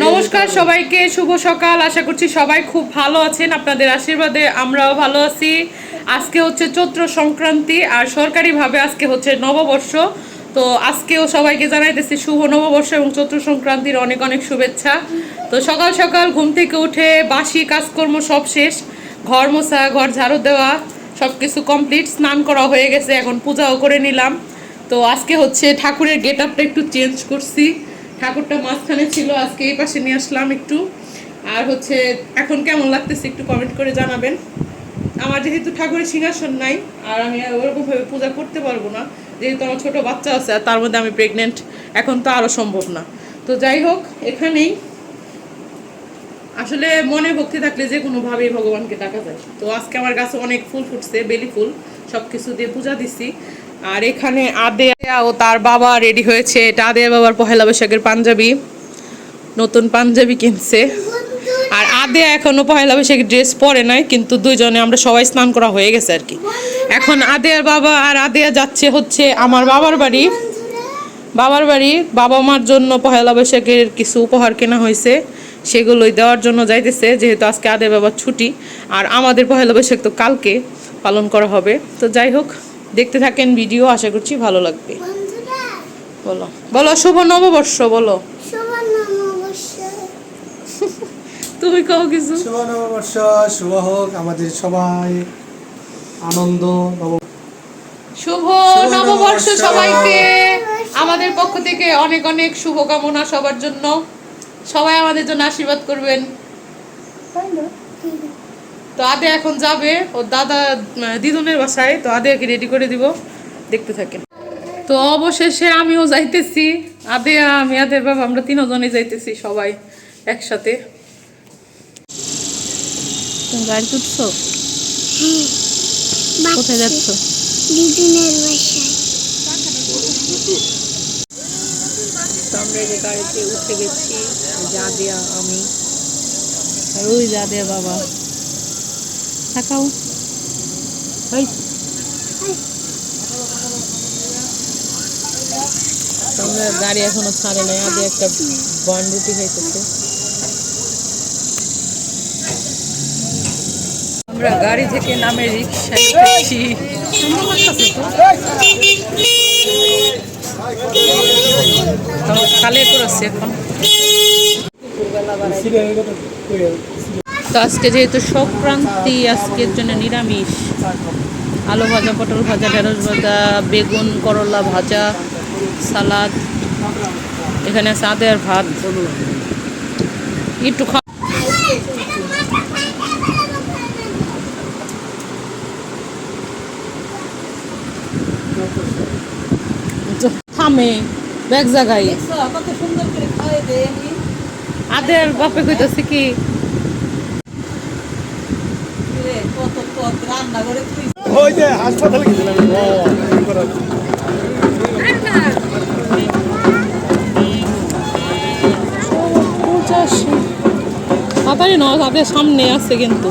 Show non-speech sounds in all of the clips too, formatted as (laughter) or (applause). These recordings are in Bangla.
নমস্কার সবাইকে, শুভ সকাল। আশা করছি সবাই খুব ভালো আছেন। আপনাদের আশীর্বাদে আমরাও ভালো আছি। আজকে হচ্ছে চৈত্র সংক্রান্তি আর সরকারিভাবে আজকে হচ্ছে নববর্ষ। তো আজকেও সবাইকে জানাইতেছি শুভ নববর্ষ এবং চৈত্র সংক্রান্তির অনেক অনেক শুভেচ্ছা। তো সকাল সকাল ঘুম থেকে উঠে বাসি কাজকর্ম সব শেষ। ঘর মোছা, ঘর ঝাড়ু দেওয়া সব কিছু কমপ্লিট। স্নান করা হয়ে গেছে, এখন পূজাও করে নিলাম। তো আজকে হচ্ছে ঠাকুরের গেট আপটা একটু চেঞ্জ করছি। ঠাকুরটা মাঝখানে ছিল, আজকে এই পাশে নিয়ে আসলাম একটু। আর হচ্ছে, এখন কেমন লাগতেছে একটু কমেন্ট করে জানাবেন। আমার যেহেতু ঠাকুরের সিংহাসন নাই, আর আমি ওরকমভাবে পূজা করতে পারব না, যেহেতু আমার ছোট বাচ্চা আছে, আর তার মধ্যে আমি প্রেগনেন্ট এখন তো আরও সম্ভব না। তো যাই হোক, এখানেই। আসলে মনে ভক্তি থাকলে যে কোনোভাবেই ভগবানকে ডাকা যায়। তো আজকে আমার গাছে অনেক ফুল ফুটছে, বেলি ফুল সব কিছু দিয়ে পূজা দিছি। আর এখানে আদেয়া ও তার বাবা রেডি হয়েছে। এটা আদেয়া বাবার পহেলা বৈশাখের পাঞ্জাবি। নতুন পাঞ্জাবি কিনছে। আর আদেয়া এখনও পহেলা বৈশাখের ড্রেস পরে নাই, কিন্তু দুইজনে আমরা সবাই স্নান করা হয়ে গেছে আর কি। এখন আদেয়ার বাবা আর আদেয়া যাচ্ছে হচ্ছে আমার বাবার বাড়ি। বাবার বাড়ি বাবা মার জন্য পহেলা বৈশাখের কিছু উপহার কেনা হয়েছে। সেগুলোই দেওয়ার জন্য যাইতেছে, যেহেতু আজকে আদের বাবার ছুটি। আর আমাদের পহেলা বৈশাখ তো কালকে পালন করা হবে। তো যাই হোক দেখতে থাকেন ভিডিও আশা করছি ভালো লাগবে। বলো। বলো শুভ নববর্ষ বলো। (laughs) তুমি কও কিছু? শুভ নববর্ষ শুভ হোক আমাদের সবাই। আনন্দ শুভ শুভ নববর্ষ নববর্ষ। সবাইকে। আমাদের পক্ষ থেকে অনেক অনেক শুভকামনা সবার জন্য। সবাই আমাদের জন্য আশীর্বাদ করবেন। তো আদে এখন যাবে। ওর দাদা দিদুনের বাসায়। তো আদেকে রেডি করে দিব। দেখতে থাকেন। তো অবশেষে আমিও যাইতেছি। আদে আমি আদের বাবা আমরা তিনজনে যাইতেছি সবাই একসাথে। তুমি গাড়ি তুলছো? (gasps) কোথায় যাচ্ছ? দিদিনের বাসায়। আমরা যে গাড়িতে উঠে গেছি যা দেয়া আমি। আর ওই যা দেয়া বাবা। থাকাও। ওই আমরা গাড়ি এখনও ছাড়ে নাই আগে একটা বন রুটি খাইতেছে। আমরা গাড়ি থেকে নামে রিক্সায় উঠেছি। তো খালে করেছি এখন। তো আজকে যেহেতু সংক্রান্তি আজকের জন্য নিরামিষ। আলু ভাজা পটল ভাজা ঢেঁড়স ভাজা বেগুন করলা ভাজা সালাদ। এখানে আছে আর ভাত। একটু খা থামে ব্যাগ জায়গায় আদের বাপে কইতেছে কি আপনি নজ আপনার নয় সামনে আসছে কিন্তু।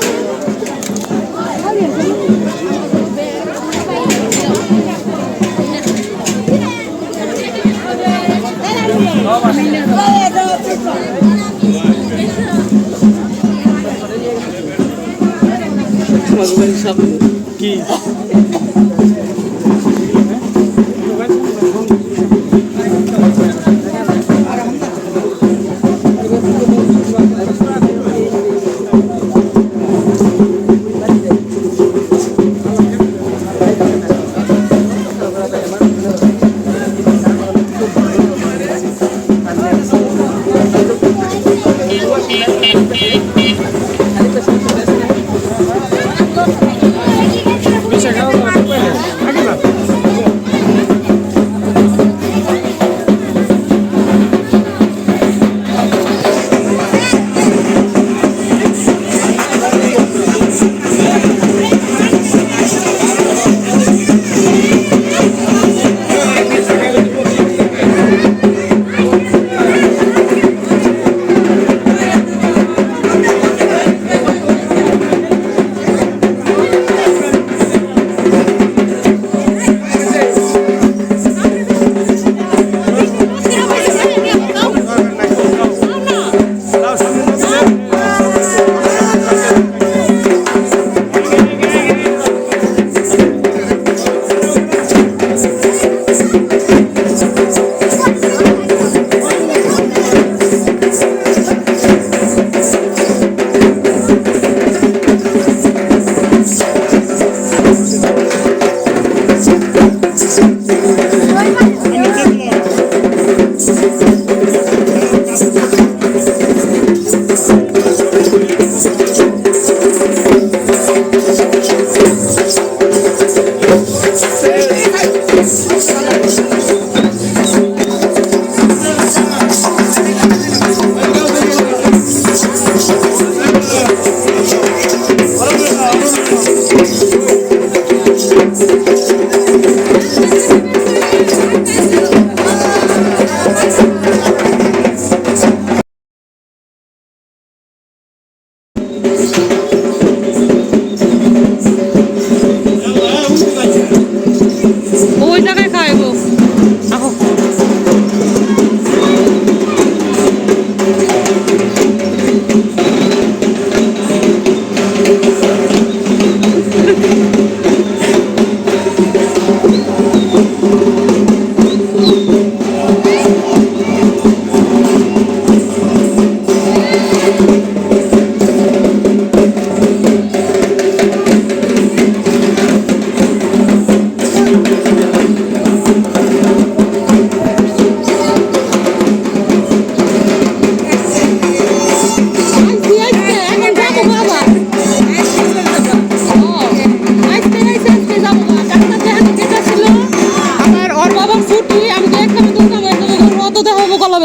ভগবান সব। কি?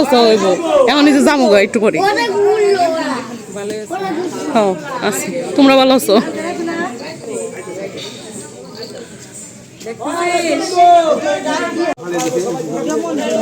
বেচা হইব। এখন যে যাব গা একটু মূল্য হ্যাঁ আছি। তোমরা ভালো আছো? মন্দিরের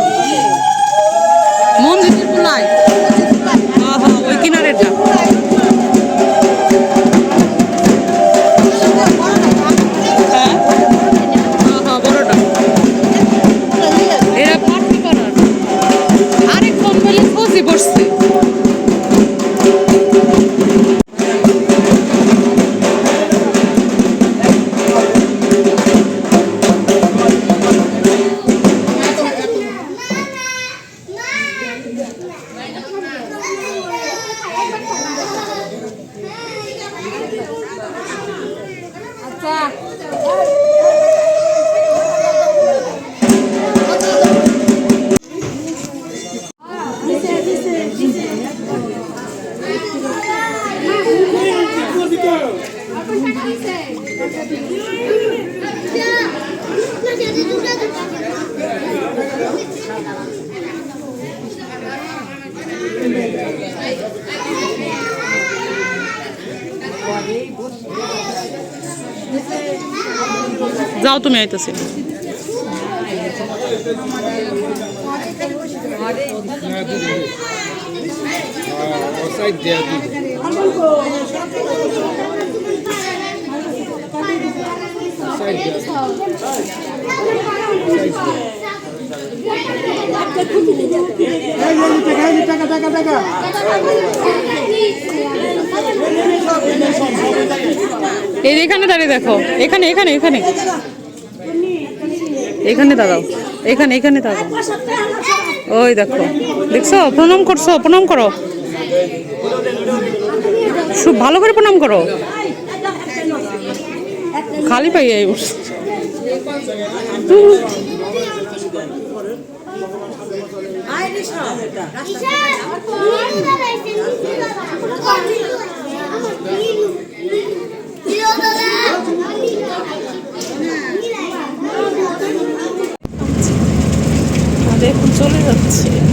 যাও তুমি আইতেছি। এখানে দাঁড়িয়ে দেখো। এখানে এখানে এখানে। এখানে দাঁড়াও। এখানে এখানে দাঁড়াও। ওই দেখো। দেখছ? প্রণাম করছ? প্রণাম করো। খুব ভালো করে প্রণাম করো। খালি পাই এই বসে। দেখুন